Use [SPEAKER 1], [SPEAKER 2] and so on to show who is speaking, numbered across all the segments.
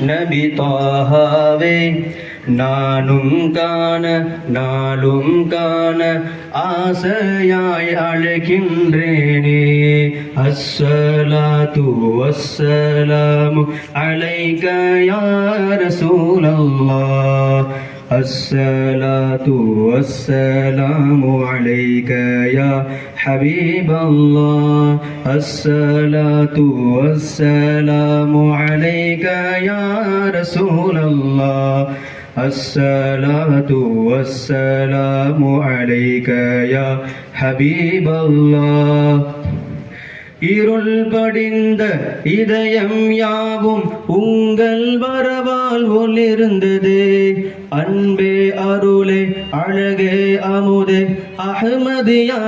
[SPEAKER 1] நபி தாஹாவே நானும் காண நாளும் காண ஆசையாய் அழைக்கின்றேனே. அஸ்ஸலாத்து வஸ்ஸலாமு அலைக யா ரசூலல்லாஹ். الصلاة والسلام عليك يا حبيب الله الصلاة والسلام عليك يا رسول الله الصلاة والسلام عليك يا حبيب الله இருள் படிந்த இதயம் யாவும் உங்கள் வரவால் ஒளிர்ந்தது அன்பே அருளே அழகே அமுதே. அஹ்மதியா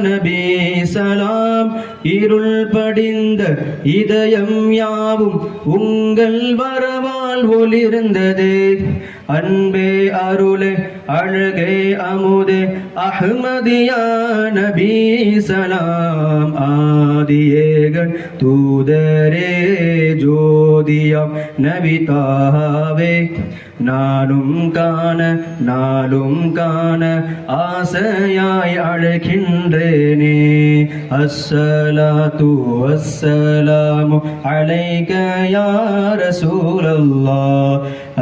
[SPEAKER 1] நபி சலாம். இருள் படிந்த இதயம் யாவும் உங்கள் வரவால் ஒளிர்ந்தது. அன்பே அருளே அழகே அமுதே. அஹ்மதியா நபி சலாம். ஆதியேகன் தூதரே ஜோதியம். நபிதாவே நானும் காண நாளும் காண ஆசையாய் அழைக்கின்றேனே. அஸ்ஸலாத்து வஸ்ஸலாமு அலைக யா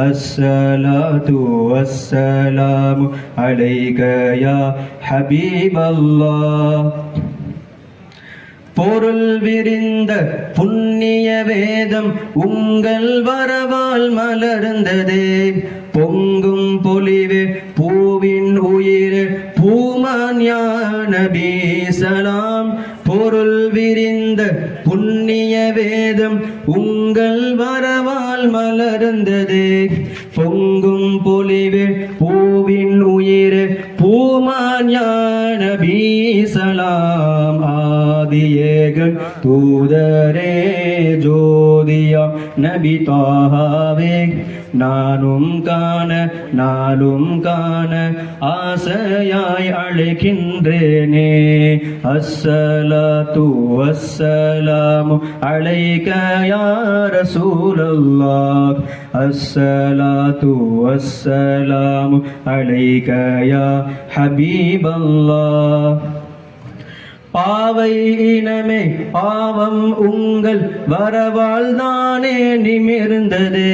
[SPEAKER 1] அஸ்ஸலா தூ அஸ்ஸலாமு அலைக யா ஹபீபல்லாஹ். பொருள் விரிந்த புண்ணிய வேதம் உங்கள் வரவால் மலர்ந்ததே. பொங்கும் பொலிவு பூவின் உயிர் பூமான் நபி சலாம். பொருள் விரிந்த புண்ணிய வேதம் உங்கள் வரவால் மலர்ந்தது. பொங்கும் பொலிவு பூவின் உயிர் பூமான் நபி சலாம். ஆதியேகன் தூதரே ஜோ ஜோதியாம் நபி தாவே நானும் காண நாளும் காண ஆசையாய் அழைக்கின்றேனே. அஸ்ஸலாத்து வஸ்ஸலாமு அலைக யா ரசூலல்லாஹ். அஸ்ஸலாத்து வஸ்ஸலாமு அலைக யா ஹபீபல்லாஹ். பாவை இனமே பாவம் உங்கள் வரவால் தானே நிமிர்ந்தது.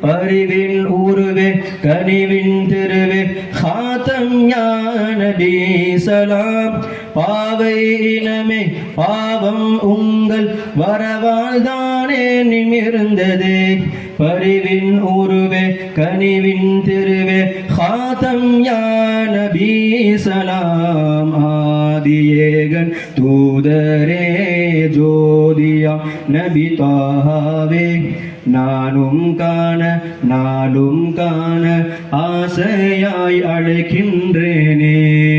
[SPEAKER 1] பரிவின் உருவே கனிவின் திருவே ஹாத்தம் ஞானபி சலாம் பாவை இனமே பாவம் உங்கள் வரவால் தான் தானே நிமிர்ந்ததே. பரிவின் உருவே கனிவின் திருவே ஹாத்தம் யான பீசலாம் ஆதியேகன் தூதரே ஜோதியா நபி தாஹாவே. நானும் காண நாளும் காண ஆசையாய் அழைக்கின்றேனே.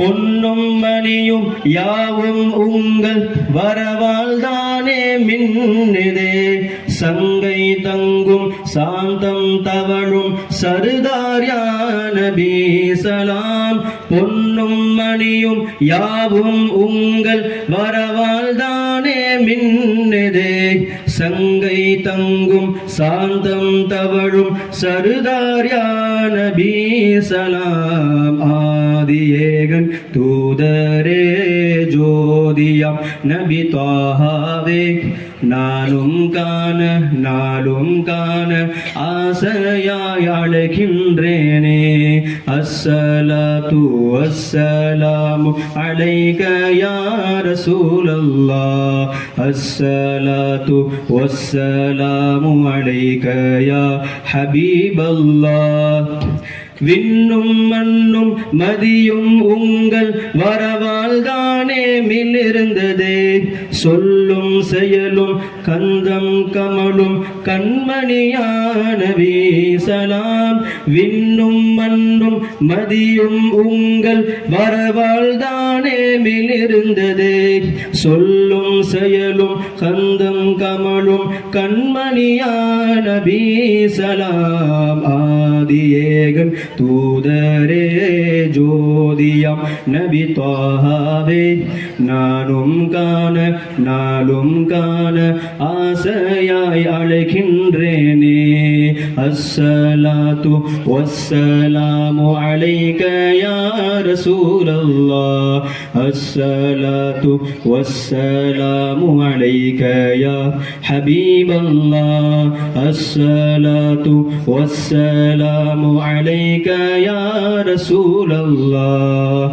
[SPEAKER 1] பொன்னும் மணியும் யாவும் உங்கள் வரவால் தானே மின்னுதே. சங்கை தங்கும் சாந்தம் தவழும் சருதார் நபி சலாம் பொன்னும் மணியும் யாவும் உங்கள் வரவால் தானே மின்னுதே. சங்கை தங்கும் சாந்தம் தவழும் சருதார் நபி சலாம் ஆதியேகன் தூதரே ஜோதியாம் நபி தாஹாவே நானும் காண நாளும் காண ஆசையாய் அழைக்கின்றேனே அஸ்ஸலாத்து வஸ்ஸலாமு அலைக யா ரசூலல்லாஹ் அஸ்ஸலாத்து வஸ்ஸலாமு அலைக யா ஹபீபல்லாஹ் விண்ணும் மண்ணும் மதியும் உங்கள் வரவால்தான் தானே மிளிர்ந்ததே சொல்லும் செயலும் கந்தம் கமலும் கண்மணியான வீசலாம். விண்ணும் மண்ணும் மதியும் உங்கள் வரவால் தானே மிளிர்ந்ததே சொல்லும் செயலும் கந்தம் கமலும் கண்மணியான வீசலாம். ஆதியேகன் தூதரே ஜோதியம் நபி தாவே நானும் காண நாளும் காண ஆசையாய் அழைக்கின்றேனே அஸ்ஸலாத்து வஸ்ஸலாமு அலைக யா ரசூலல்லாஹ் அஸ்ஸலாத்து வஸ்ஸலாமு அலைக யா ஹபீபல்லாஹ் அஸ்ஸலாத்து வஸ்ஸலாமு அலைக யா ரசூலல்லாஹ்